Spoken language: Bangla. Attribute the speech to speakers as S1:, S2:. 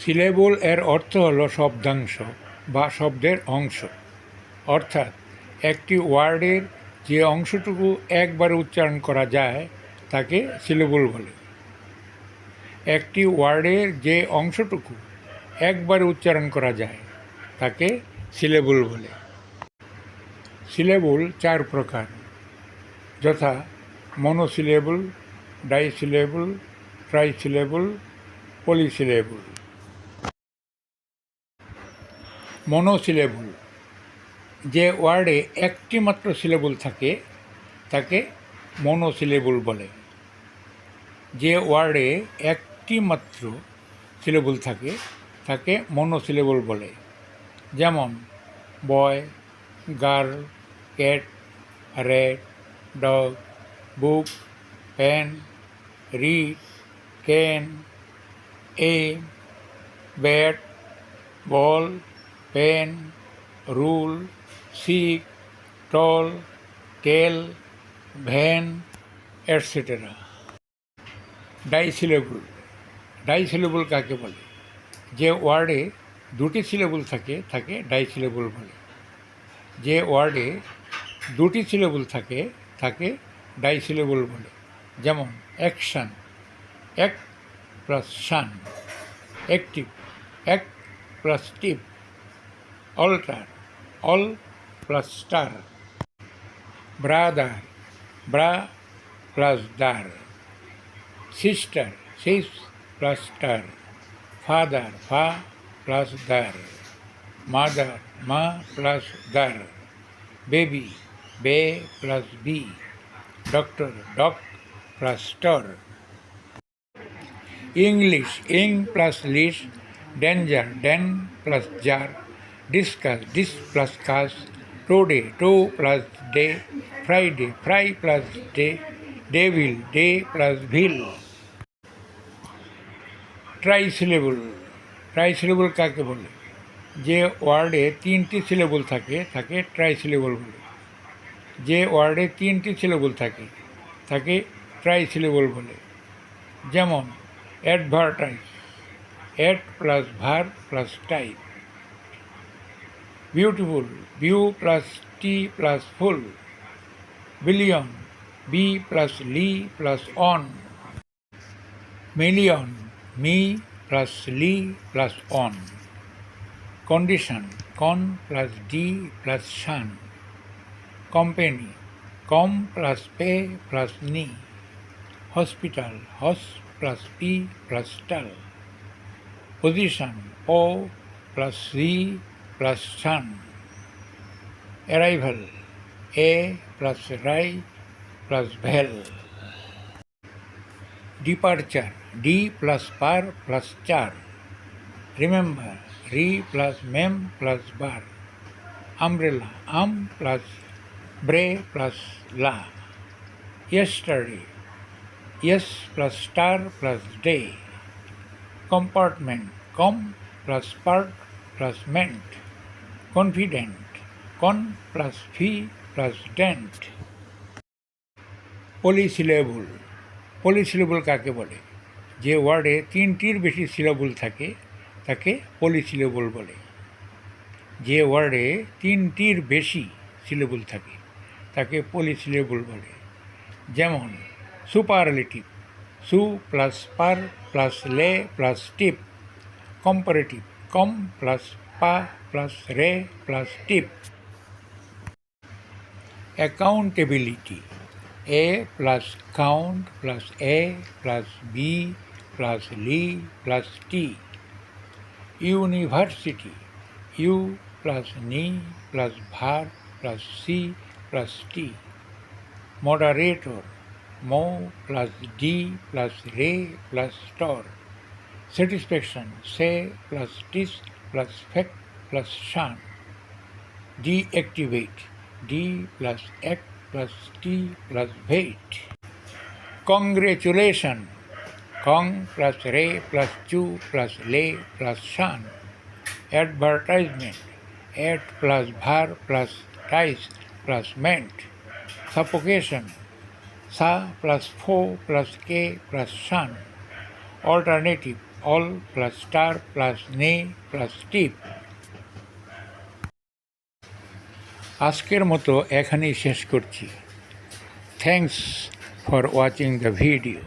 S1: সিলেবল এর অর্থ হল শব্দাংশ বা শব্দের অংশ। অর্থাৎ, একটি ওয়ার্ডের যে অংশটুকু একবার উচ্চারণ করা যায়, তাকে সিলেবল বলে। একটি ওয়ার্ডের যে অংশটুকু একবার উচ্চারণ করা যায়, তাকে সিলেবল বলে। সিলেবল চার প্রকার। যথা, monosyllable, disyllable, trisyllable, polysyllable. Monosyllable যে ওয়ার্ডে একটি মাত্র সিলেবল থাকে, তাকে মনোসিলেবল বলে। যে ওয়ার্ডে একটি মাত্র সিলেবল থাকে, তাকে মনোসিলেবল বলে। যেমন boy girl cat red dog book pen read can a bat ball pen, rule sick tall tell van etcetera disyllable. Disyllable কাকে বলে? যে ওয়ার্ডে দুটি সিলেবল থাকে, তাকে ডাইসিলেবল বলে। যে ওয়ার্ডে দুটি সিলেবল থাকে, তাকে ডাইসিলেবল বলে। যেমন action ac plus shun. Active ac plus tip altar, all plus star. Brother, bra plus dar. Sister, sis plus star. Father, fa plus dar. Mother, ma plus dar. Baby, be plus b. Doctor, doc plus star. English, ing plus lish. Danger, den plus jar discuss dis plus cuss today to plus day Friday fry plus day devil de plus vil trisyllable trisyllable কাকে বলে? যে ওয়ার্ডে তিনটি সিলেবল থাকে তাকে ট্রাইসিলেবল বলে। যে ওয়ার্ডে তিনটি সিলেবল থাকে তাকে ট্রাইসিলেবল বলে। যেমন advertise ad plus ver plus type beautiful, view plus T plus full, billion, B plus Lee plus on, million, me plus Lee plus on, condition, con plus D plus shan, company, com plus p plus ni, hospital, hos plus p plus tal, position, o plus C plus sun. Arrival a plus rai plus vel departure d plus par plus char. Remember ri plus mem plus bar. Umbrella um plus bre plus la. Yesterday yes plus star plus day. Compartment com plus part plus ment confident. Con plus fee plus dent. Polysyllable polysyllable কাকে বলে? যে ওয়ার্ডে তিনটির বেশি সিলেবল থাকে, তাকে পলিসিলেবল বলে। যে ওয়ার্ডে তিনটির বেশি সিলেবল থাকে, তাকে পলিসিলেবল বলে। যেমন superlative su plus per plus le plus tip comparative com plus pa plus re plus tip accountability a plus count plus a plus bi plus li plus ti university u plus ni plus ver plus si plus ti moderator mo plus di plus re plus store satisfaction se plus tis plus fec plus shan. Deactivate. D plus act plus T plus wait. Congratulation. Kong plus re plus chu plus le plus shan. Advertisement. At plus bhar plus ties plus ment. Suffocation. Sa plus fo plus k plus shan. Alternative. Al plus star plus ne plus tip. আজকের মতো এখানেই শেষ করছি। Thanks for watching the video